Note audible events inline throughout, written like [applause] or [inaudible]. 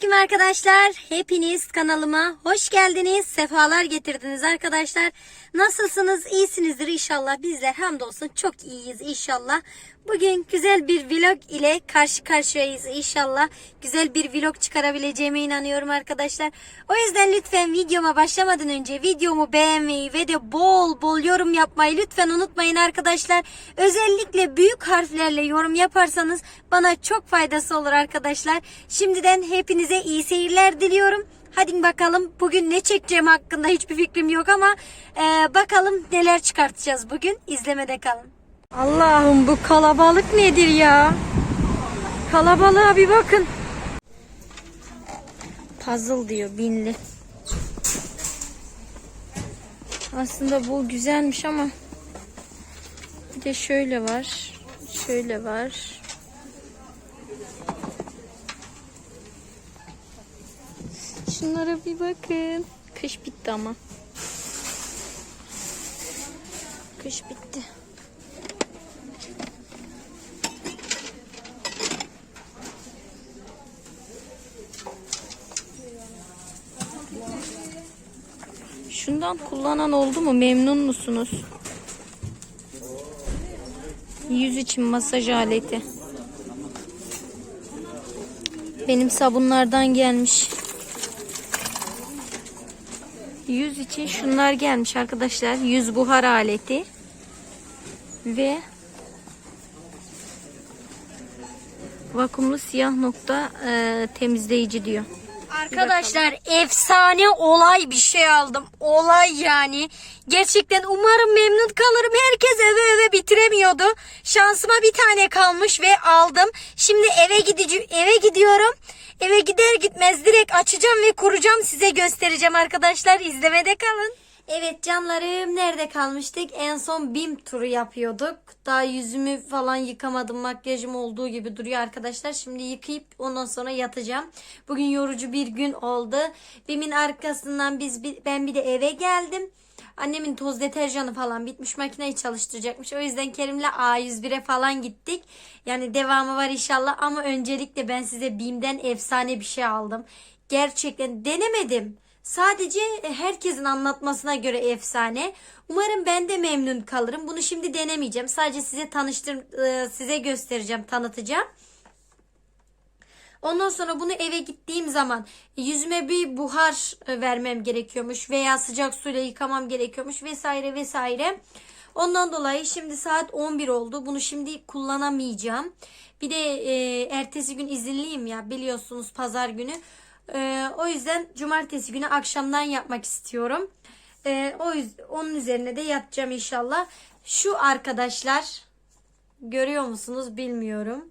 Selamünaleyküm arkadaşlar. Hepiniz kanalıma hoş geldiniz. Sefalar getirdiniz arkadaşlar. Nasılsınız? İyisinizdir inşallah. Bizler hamdolsun çok iyiyiz inşallah. Bugün güzel bir vlog ile karşı karşıyayız inşallah. Güzel bir vlog çıkarabileceğime inanıyorum arkadaşlar. O yüzden lütfen videoma başlamadan önce videomu beğenmeyi ve de bol bol yorum yapmayı lütfen unutmayın arkadaşlar. Özellikle büyük harflerle yorum yaparsanız bana çok faydası olur arkadaşlar. Şimdiden hepinize iyi seyirler diliyorum. Hadi bakalım bugün ne çekeceğim hakkında hiçbir fikrim yok ama e, bakalım neler çıkartacağız bugün. İzlemede kalın. Allah'ım bu kalabalık nedir ya? Kalabalığa bir bakın. Puzzle diyor binli. Aslında bu güzelmiş ama bir de şöyle var. Şöyle var. Şunlara bir bakın. Kış bitti ama. Kış bitti. Şundan kullanan oldu mu? Memnun musunuz? Yüz için masaj aleti. Benim sabunlardan gelmiş. Yüz için şunlar gelmiş arkadaşlar. Yüz buhar aleti. Ve vakumlu siyah nokta e, temizleyici diyor. Arkadaşlar efsane olay bir şey aldım. Olay yani. Gerçekten umarım memnun kalırım. Herkes öve öve bitiremiyordu. Şansıma bir tane kalmış ve aldım. Şimdi eve gidici eve gidiyorum. Eve gider gitmez direkt açacağım ve kuracağım. Size göstereceğim arkadaşlar. İzlemede kalın. Evet canlarım nerede kalmıştık? En son BİM turu yapıyorduk. Daha yüzümü falan yıkamadım. Makyajım olduğu gibi duruyor arkadaşlar. Şimdi yıkayıp ondan sonra yatacağım. Bugün yorucu bir gün oldu. BİM'in arkasından biz ben bir de eve geldim. Annemin toz deterjanı falan bitmiş makineyi çalıştıracakmış. O yüzden Kerim'le A101'e falan gittik. Yani devamı var inşallah ama öncelikle ben size BİM'den efsane bir şey aldım. Gerçekten denemedim. Sadece herkesin anlatmasına göre efsane. Umarım ben de memnun kalırım. Bunu şimdi denemeyeceğim. Sadece size tanıştır size göstereceğim, tanıtacağım. Ondan sonra bunu eve gittiğim zaman yüzüme bir buhar vermem gerekiyormuş veya sıcak suyla yıkamam gerekiyormuş vesaire vesaire. Ondan dolayı şimdi saat 11 oldu. Bunu şimdi kullanamayacağım. Bir de e, ertesi gün izinliyim ya biliyorsunuz pazar günü. Ee, o yüzden cumartesi günü akşamdan yapmak istiyorum. Ee, o yüzden onun üzerine de yatacağım inşallah. Şu arkadaşlar görüyor musunuz bilmiyorum.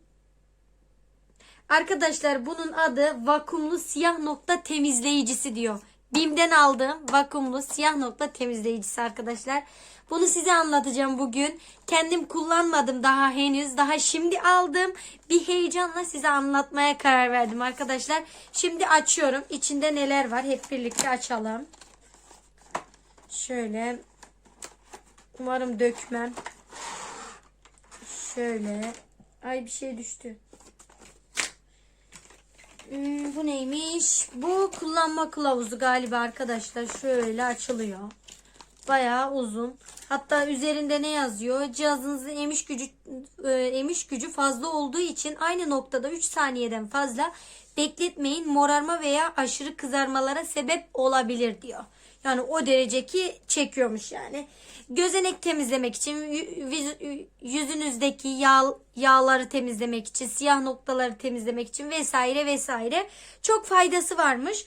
Arkadaşlar bunun adı vakumlu siyah nokta temizleyicisi diyor. Bim'den aldığım vakumlu siyah nokta temizleyicisi arkadaşlar. Bunu size anlatacağım bugün. Kendim kullanmadım daha henüz. Daha şimdi aldım. Bir heyecanla size anlatmaya karar verdim arkadaşlar. Şimdi açıyorum. İçinde neler var hep birlikte açalım. Şöyle. Umarım dökmem. Şöyle. Ay bir şey düştü. Hmm, bu neymiş? Bu kullanma kılavuzu galiba arkadaşlar. Şöyle açılıyor. Bayağı uzun. Hatta üzerinde ne yazıyor? Cihazınızın emiş gücü e, emiş gücü fazla olduğu için aynı noktada 3 saniyeden fazla bekletmeyin. Morarma veya aşırı kızarmalara sebep olabilir diyor. Yani o derece ki çekiyormuş yani. Gözenek temizlemek için, yüzünüzdeki yağ, yağları temizlemek için, siyah noktaları temizlemek için vesaire vesaire çok faydası varmış.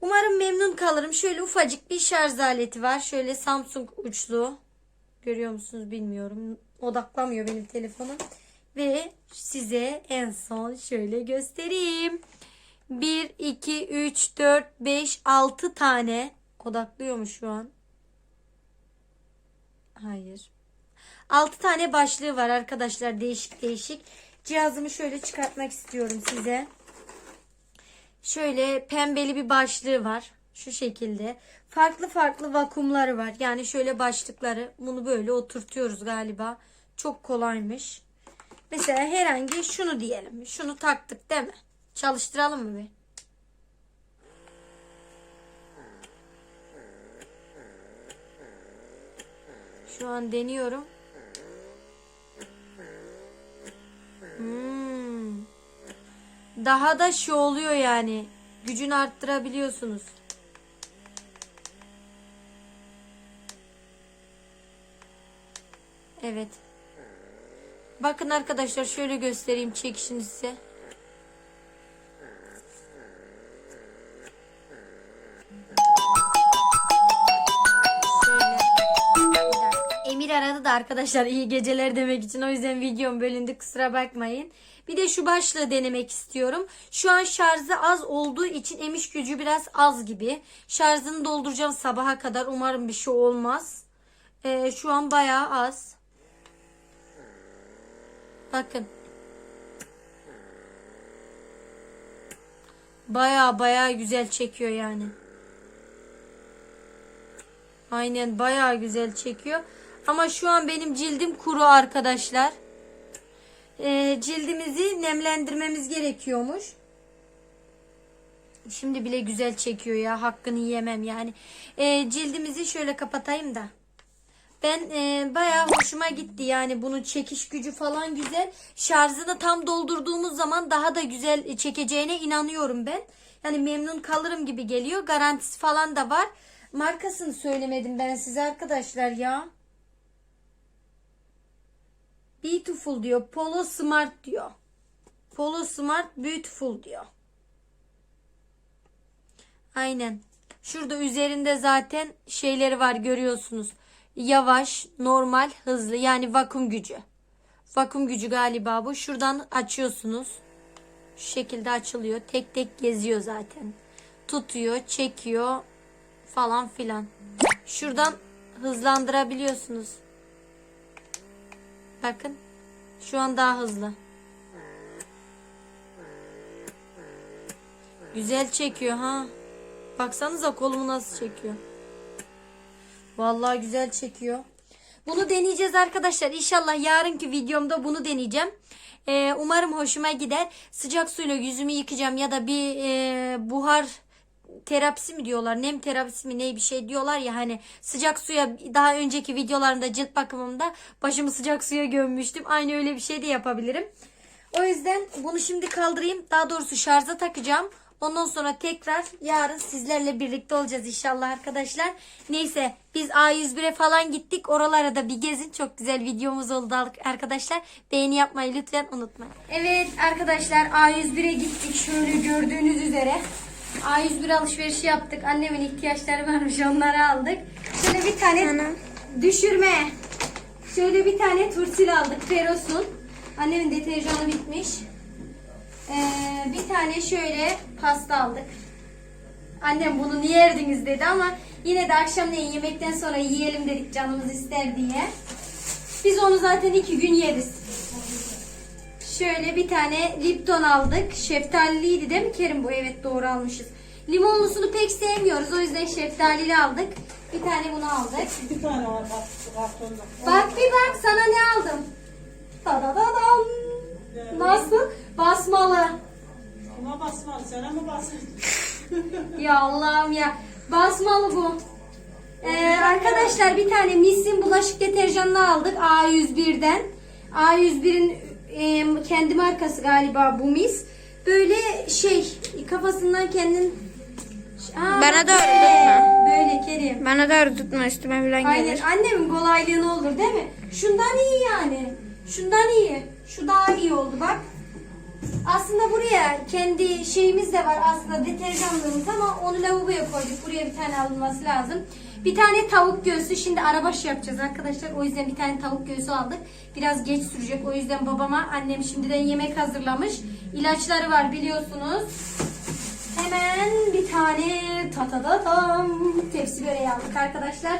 Umarım memnun kalırım. Şöyle ufacık bir şarj aleti var. Şöyle Samsung uçlu. Görüyor musunuz bilmiyorum. Odaklamıyor benim telefonum. Ve size en son şöyle göstereyim. 1, 2, 3, 4, 5, 6 tane. Odaklıyor mu şu an? Hayır. 6 tane başlığı var arkadaşlar. Değişik değişik. Cihazımı şöyle çıkartmak istiyorum size. Şöyle pembeli bir başlığı var. Şu şekilde. Farklı farklı vakumları var. Yani şöyle başlıkları. Bunu böyle oturtuyoruz galiba. Çok kolaymış. Mesela herhangi şunu diyelim. Şunu taktık değil mi? Çalıştıralım mı bir? Şu an deniyorum. Hmm. Daha da şey oluyor yani. Gücünü arttırabiliyorsunuz. Evet. Bakın arkadaşlar şöyle göstereyim çekişini size. Arkadaşlar iyi geceler demek için o yüzden videom bölündü kusura bakmayın. Bir de şu başlığı denemek istiyorum. Şu an şarjı az olduğu için emiş gücü biraz az gibi. Şarjını dolduracağım sabaha kadar. Umarım bir şey olmaz. Ee, şu an bayağı az. Bakın. Baya baya güzel çekiyor yani. Aynen baya güzel çekiyor. Ama şu an benim cildim kuru arkadaşlar. Ee, cildimizi nemlendirmemiz gerekiyormuş. Şimdi bile güzel çekiyor ya. Hakkını yemem yani. Ee, cildimizi şöyle kapatayım da. Ben e, bayağı hoşuma gitti yani bunun çekiş gücü falan güzel. Şarjını tam doldurduğumuz zaman daha da güzel çekeceğine inanıyorum ben. Yani memnun kalırım gibi geliyor. Garantisi falan da var. Markasını söylemedim ben size arkadaşlar ya. Beautiful diyor. Polo Smart diyor. Polo Smart Beautiful diyor. Aynen. Şurada üzerinde zaten şeyleri var görüyorsunuz. Yavaş, normal, hızlı yani vakum gücü. Vakum gücü galiba bu. Şuradan açıyorsunuz. Şu şekilde açılıyor. Tek tek geziyor zaten. Tutuyor, çekiyor falan filan. Şuradan hızlandırabiliyorsunuz. Bakın. Şu an daha hızlı. Güzel çekiyor ha. Baksanıza kolumu nasıl çekiyor. Vallahi güzel çekiyor. Bunu deneyeceğiz arkadaşlar. İnşallah yarınki videomda bunu deneyeceğim. Ee, umarım hoşuma gider. Sıcak suyla yüzümü yıkayacağım ya da bir e, buhar terapisi mi diyorlar nem terapisi mi ne bir şey diyorlar ya hani sıcak suya daha önceki videolarında cilt bakımımda başımı sıcak suya gömmüştüm. Aynı öyle bir şey de yapabilirim. O yüzden bunu şimdi kaldırayım. Daha doğrusu şarja takacağım. Ondan sonra tekrar yarın sizlerle birlikte olacağız inşallah arkadaşlar. Neyse biz A101'e falan gittik. Oralara da bir gezin. Çok güzel videomuz oldu arkadaşlar. Beğeni yapmayı lütfen unutmayın. Evet arkadaşlar A101'e gittik. Şöyle gördüğünüz üzere. A101 alışverişi yaptık. Annemin ihtiyaçları varmış onları aldık. Şöyle bir tane düşürme. Şöyle bir tane tursil aldık. Feros'un. Annemin deterjanı bitmiş. Ee, bir tane şöyle pasta aldık. Annem bunu niye yerdiniz dedi ama yine de akşamleyin yemekten sonra yiyelim dedik canımız ister diye. Biz onu zaten iki gün yeriz. Şöyle bir tane Lipton aldık. Şeftaliliydi değil mi Kerim bu? Evet doğru almışız. Limonlusunu pek sevmiyoruz. O yüzden şeftalili aldık. Bir tane bunu aldık. Bir tane var bak kartonda. Bak bir bak sana ne aldım. Tadadadam. Nasıl? Basmalı. Buna basma, sana mı basın? [laughs] Ya Allah'ım ya. Basmalı bu. Ee, arkadaşlar bir tane Miss'in bulaşık deterjanını aldık A101'den. A101'in e, kendi markası galiba bu Miss. Böyle şey kafasından kendin Aa, Bana da öyle böyle. tutma. Böyle Kerim. Bana da tutma üstüme falan Aynen gelir. annemin kolaylığına olur değil mi? Şundan iyi yani. Şundan iyi. Şu daha iyi oldu bak. Aslında buraya kendi şeyimiz de var aslında deterjanlığımız ama onu lavaboya koyduk. Buraya bir tane alınması lazım. Bir tane tavuk göğsü. Şimdi arabaşı yapacağız arkadaşlar. O yüzden bir tane tavuk göğsü aldık. Biraz geç sürecek. O yüzden babama annem şimdiden yemek hazırlamış. İlaçları var biliyorsunuz. Hemen bir tane tatadatam tepsi böreği aldık arkadaşlar.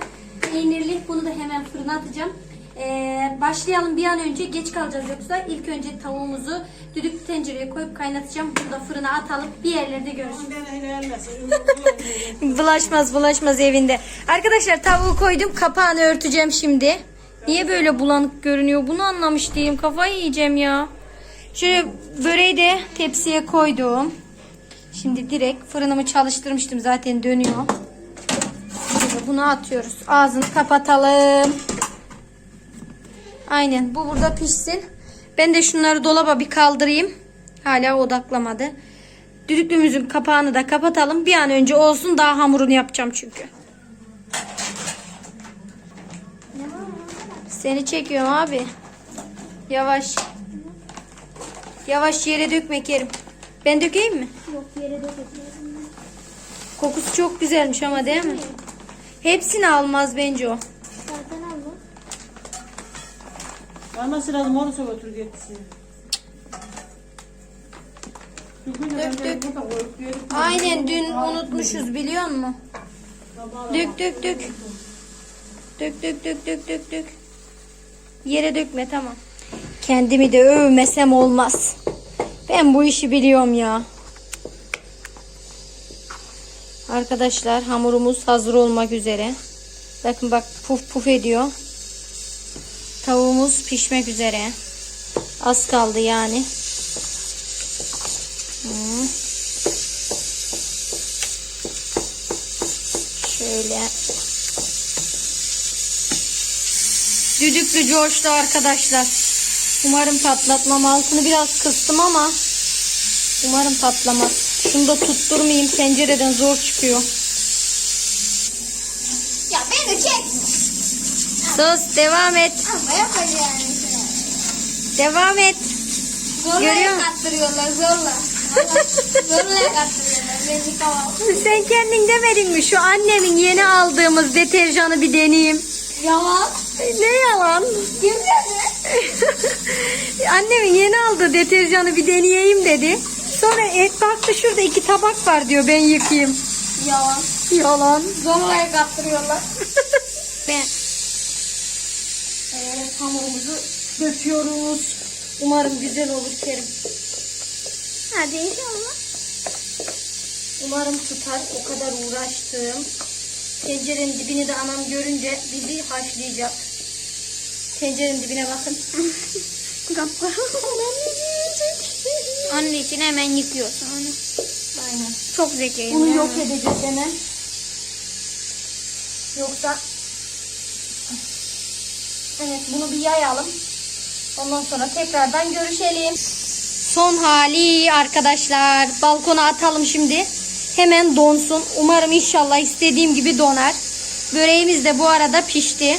Peynirli. Bunu da hemen fırına atacağım. Ee, başlayalım bir an önce geç kalacağız yoksa ilk önce tavuğumuzu düdüklü tencereye koyup kaynatacağım. Bunu da fırına atalım. Bir yerlerde görüşürüz. [laughs] Bulaşmaz bulaşmaz evinde. Arkadaşlar tavuğu koydum. Kapağını örteceğim şimdi. Niye böyle bulanık görünüyor? Bunu anlamış değilim. Kafayı yiyeceğim ya. Şöyle böreği de tepsiye koydum. Şimdi direkt fırınımı çalıştırmıştım. Zaten dönüyor. Şimdi bunu atıyoruz. Ağzını kapatalım. Aynen bu burada pişsin. Ben de şunları dolaba bir kaldırayım. Hala odaklamadı. Düdüklümüzün kapağını da kapatalım. Bir an önce olsun daha hamurunu yapacağım çünkü. Seni çekiyorum abi. Yavaş. Yavaş yere dökme Kerim. Ben dökeyim mi? Yok yere dökeceğim. Kokusu çok güzelmiş ama değil mi? Hepsini almaz bence o. Alması lazım onu sonra götür getirsin. Dök, dök. Aynen dün unutmuşuz biliyor musun? Dök dök dök. Dök dök dök dök dök dök. Yere dökme tamam. Kendimi de övmesem olmaz. Ben bu işi biliyorum ya. Arkadaşlar hamurumuz hazır olmak üzere. Bakın bak puf puf ediyor. Tavuğumuz pişmek üzere. Az kaldı yani. Hmm. Şöyle. Düdüklü coştu arkadaşlar. Umarım patlatmam. Altını biraz kıstım ama umarım patlamaz. Şunu da tutturmayayım. Tencereden zor çıkıyor. Ya beni çek. Sus devam et. Ama yapacağım. Devam et. Zorla Görüyor musun? kattırıyorlar zorla. [laughs] zorla kattırıyorlar. Beni tamam. Sen kendin demedin mi? Şu annemin yeni aldığımız deterjanı bir deneyeyim. Yalan. Ne yalan? Kim dedi? [laughs] Annemin yeni aldığı deterjanı bir deneyeyim dedi. Sonra et baktı şurada iki tabak var diyor ben yıkayayım. Yalan. Yalan. Zorla kattırıyorlar. [laughs] Ben hamurumuzu döküyoruz. Umarım güzel olur Kerim. Hadi inşallah. Umarım tutar. O kadar uğraştım. Tencerenin dibini de anam görünce bizi haşlayacak. Tencerenin dibine bakın. [laughs] Onun için hemen yıkıyorsun onu. Aynen. Çok zekiyim. Bunu yok edeceğiz hemen. Yoksa Evet bunu bir yayalım. Ondan sonra tekrardan görüşelim. Son hali arkadaşlar. Balkona atalım şimdi. Hemen donsun. Umarım inşallah istediğim gibi donar. Böreğimiz de bu arada pişti.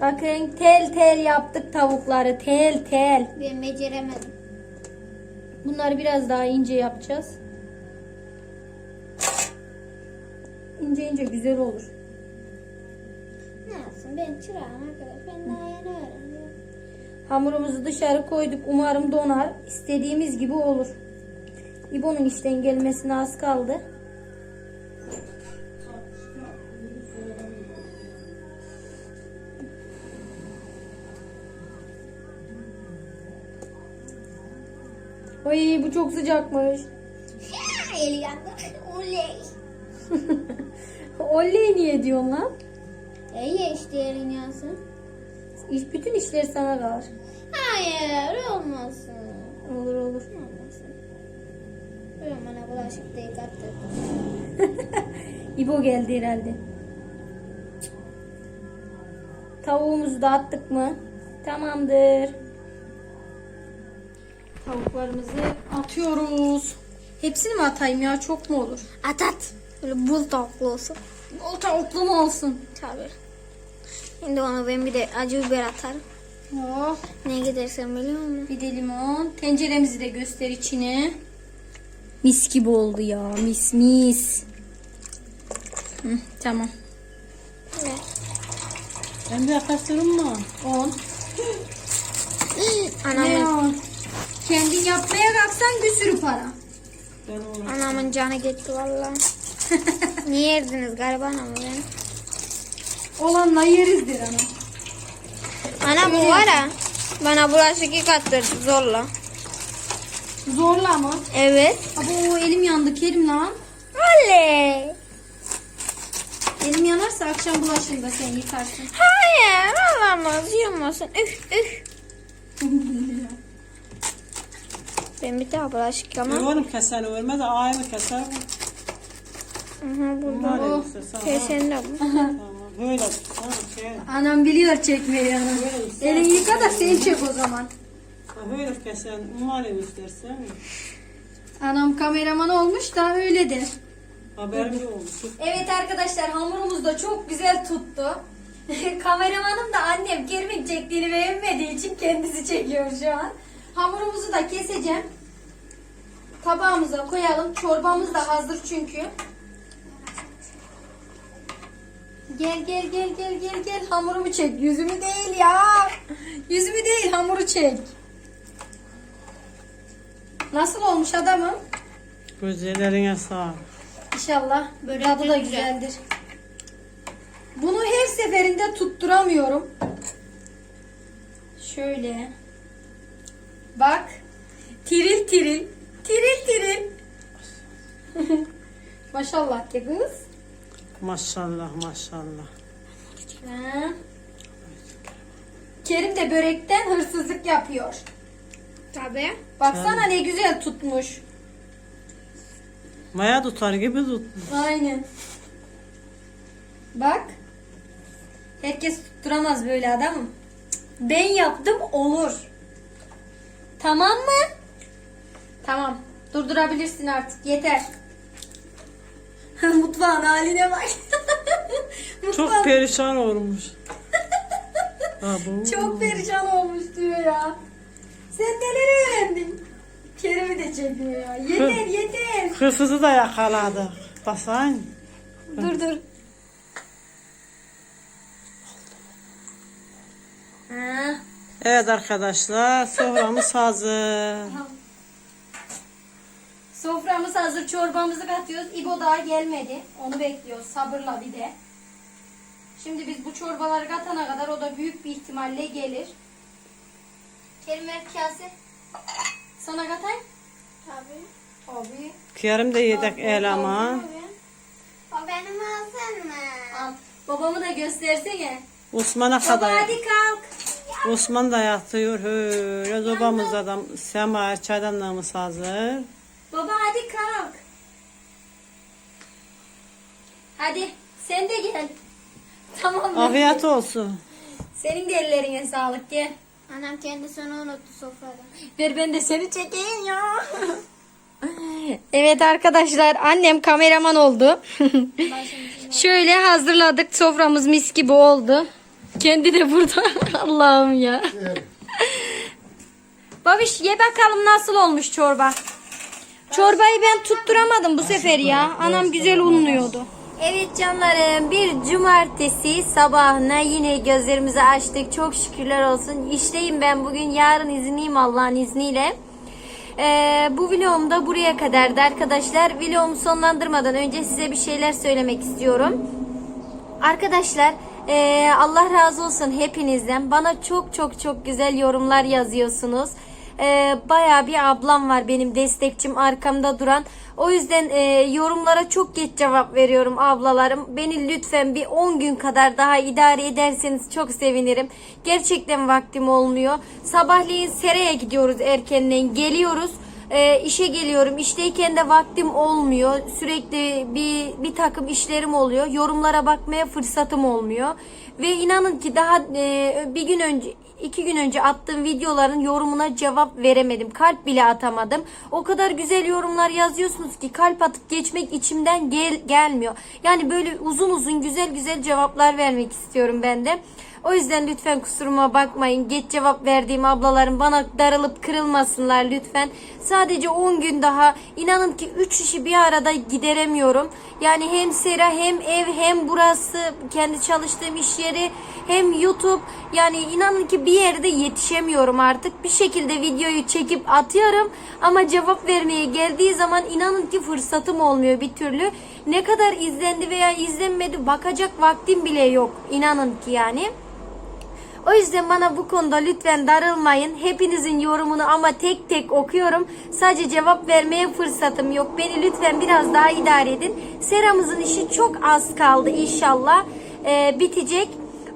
Bakın tel tel yaptık tavukları. Tel tel. Ben beceremedim. Bunları biraz daha ince yapacağız. İnce ince güzel olur. Ben çırağım arkadaş. Ben daha yeni öğreniyorum. Hamurumuzu dışarı koyduk. Umarım donar. İstediğimiz gibi olur. İbo'nun işten gelmesine az kaldı. Ay bu çok sıcakmış. El yandı. Oley. [laughs] Oley niye diyorsun lan? İyi işte elin yansın. İş, bütün işler sana kalır. Hayır olmasın. Olur olur. Olmasın. Böyle bana bulaşık da yıkattı. [laughs] İbo geldi herhalde. Tavuğumuzu da attık mı? Tamamdır. Tavuklarımızı atıyoruz. Hepsini mi atayım ya? Çok mu olur? At at. Böyle bul tavuklu olsun. Bol tavuklu mu olsun? Tabii. Şimdi ona ben bir de acı biber atarım. Oh, Ne gidersen biliyor musun? bir de limon. Tenceremizi de göster içine. Mis gibi oldu ya. Mis mis. Hı, tamam. Evet. Ben de yaklaştırırım mı? 10. Ne Anamın? Kendin yapmaya kalksan bir sürü para. Ben onu. anamın canı gitti valla. Niye yerdiniz galiba anamı ben? Olanla yerizdir ana. Ana bu var ya. Bana bulaşık yıkattırdı zorla. Zorla mı? Evet. Abo elim yandı Kerim lan. Oley. Elim yanarsa akşam bulaşığını da sen yıkarsın. Hayır olamaz yumuyorsun. Üf üf. [laughs] Ben bir daha bulaşık yıkamam. Yoğunum keseni vermez. Ağayı mı keser? Aha burada. Bunlar Oh, elbise. Kesen de bu. [laughs] Tamam. Böyle. Ha, şey. Anam biliyor çekmeyi anam. Elini yıka da sen çek o zaman. Ha, böyle kesen. Umarım istersen. Anam kameraman olmuş da öyle de. Haberim yok. Evet arkadaşlar hamurumuz da çok güzel tuttu. [laughs] Kameramanım da annem Kerim'in çektiğini beğenmediği için kendisi çekiyor şu an. Hamurumuzu da keseceğim. Tabağımıza koyalım. Çorbamız da hazır çünkü. Gel gel gel gel gel gel hamurumu çek. Yüzümü değil ya. Yüzümü değil hamuru çek. Nasıl olmuş adamım? Gözlerine sağ. İnşallah tadı da güzeldir. Bunu her seferinde tutturamıyorum. Şöyle. Bak. Tiril tiril. Tiril tiril. [laughs] Maşallah ki kız. Maşallah maşallah. Ha. Kerim de börekten hırsızlık yapıyor. Tabii. Baksana ne güzel tutmuş. Maya tutar gibi tut. Aynen. Bak. Herkes tutturamaz böyle adamım. Ben yaptım olur. Tamam mı? Tamam. Durdurabilirsin artık. Yeter. Mutfağın haline bak. [laughs] Çok perişan olmuş. Çok perişan olmuş diyor ya. Sen neler öğrendin? Kerem'i de çekiyor ya. Yeter yeter. Hırsızı da yakaladık. Basayım. Dur dur. Evet arkadaşlar soframız hazır. Soframız hazır. Çorbamızı katıyoruz. İbo daha gelmedi. Onu bekliyoruz. Sabırla bir de. Şimdi biz bu çorbaları katana kadar o da büyük bir ihtimalle gelir. Kerim ver kase. Sana katayım. Tabii. Tabii. Kerim de yedek eleman. O benim olsun mu? Al. Babamı da göstersene. Osman'a Baba kadar. hadi kalk. Osman da yatıyor. Öyle sobamızda da sema çaydanlığımız hazır. Baba hadi kalk. Hadi sen de gel. [laughs] Tamam mı? Afiyet olsun. Senin de ellerine sağlık gel. Annem kendisini unuttu sofrada. Ver ben de seni çekeyim ya. [laughs] evet arkadaşlar annem kameraman oldu. [laughs] Şöyle hazırladık soframız mis gibi oldu. Kendi de burada. Allah'ım ya. Babiş ye bakalım nasıl olmuş çorba. Çorbayı ben tutturamadım bu sefer ya. Anam güzel unluyordu. Evet canlarım bir cumartesi sabahına yine gözlerimizi açtık. Çok şükürler olsun. İşteyim ben bugün yarın izinliyim Allah'ın izniyle. Ee, bu vlogum da buraya kadardı arkadaşlar. Vlogumu sonlandırmadan önce size bir şeyler söylemek istiyorum. Arkadaşlar eee, Allah razı olsun hepinizden. Bana çok çok çok güzel yorumlar yazıyorsunuz. Eee Baya bir ablam var benim destekçim arkamda duran. O yüzden eee, yorumlara çok geç cevap veriyorum ablalarım. Beni lütfen bir 10 gün kadar daha idare ederseniz çok sevinirim. Gerçekten vaktim olmuyor. Sabahleyin seraya gidiyoruz erkenden geliyoruz. Ee, işe geliyorum. İşteyken de vaktim olmuyor. Sürekli bir bir takım işlerim oluyor. Yorumlara bakmaya fırsatım olmuyor. Ve inanın ki daha e, bir gün önce iki gün önce attığım videoların yorumuna cevap veremedim. Kalp bile atamadım. O kadar güzel yorumlar yazıyorsunuz ki kalp atıp geçmek içimden gel, gelmiyor. Yani böyle uzun uzun güzel güzel cevaplar vermek istiyorum ben de. O yüzden lütfen kusuruma bakmayın. Geç cevap verdiğim ablalarım bana darılıp kırılmasınlar lütfen. Sadece 10 gün daha inanın ki 3 işi bir arada gideremiyorum. Yani hem sera hem ev hem burası kendi çalıştığım iş yeri hem YouTube yani inanın ki bir yerde yetişemiyorum artık. Bir şekilde videoyu çekip atıyorum ama cevap vermeye geldiği zaman inanın ki fırsatım olmuyor bir türlü. Ne kadar izlendi veya izlenmedi bakacak vaktim bile yok. İnanın ki yani. O yüzden bana bu konuda lütfen darılmayın. Hepinizin yorumunu ama tek tek okuyorum. Sadece cevap vermeye fırsatım yok. Beni lütfen biraz daha idare edin. Seramızın işi çok az kaldı inşallah. Ee, bitecek.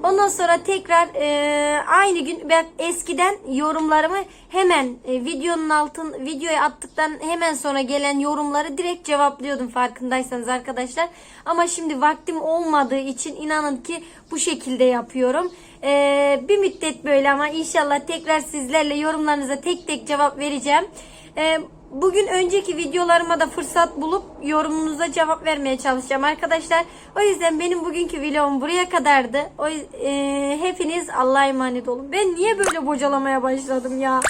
Ondan sonra tekrar e, aynı gün ben eskiden yorumlarımı hemen e, videonun altın videoya attıktan hemen sonra gelen yorumları direkt cevaplıyordum farkındaysanız arkadaşlar. Ama şimdi vaktim olmadığı için inanın ki bu şekilde yapıyorum. E, bir müddet böyle ama inşallah tekrar sizlerle yorumlarınıza tek tek cevap vereceğim. E, Bugün önceki videolarıma da fırsat bulup yorumunuza cevap vermeye çalışacağım arkadaşlar. O yüzden benim bugünkü vlogum buraya kadardı. O, e, hepiniz Allah'a emanet olun. Ben niye böyle bocalamaya başladım ya?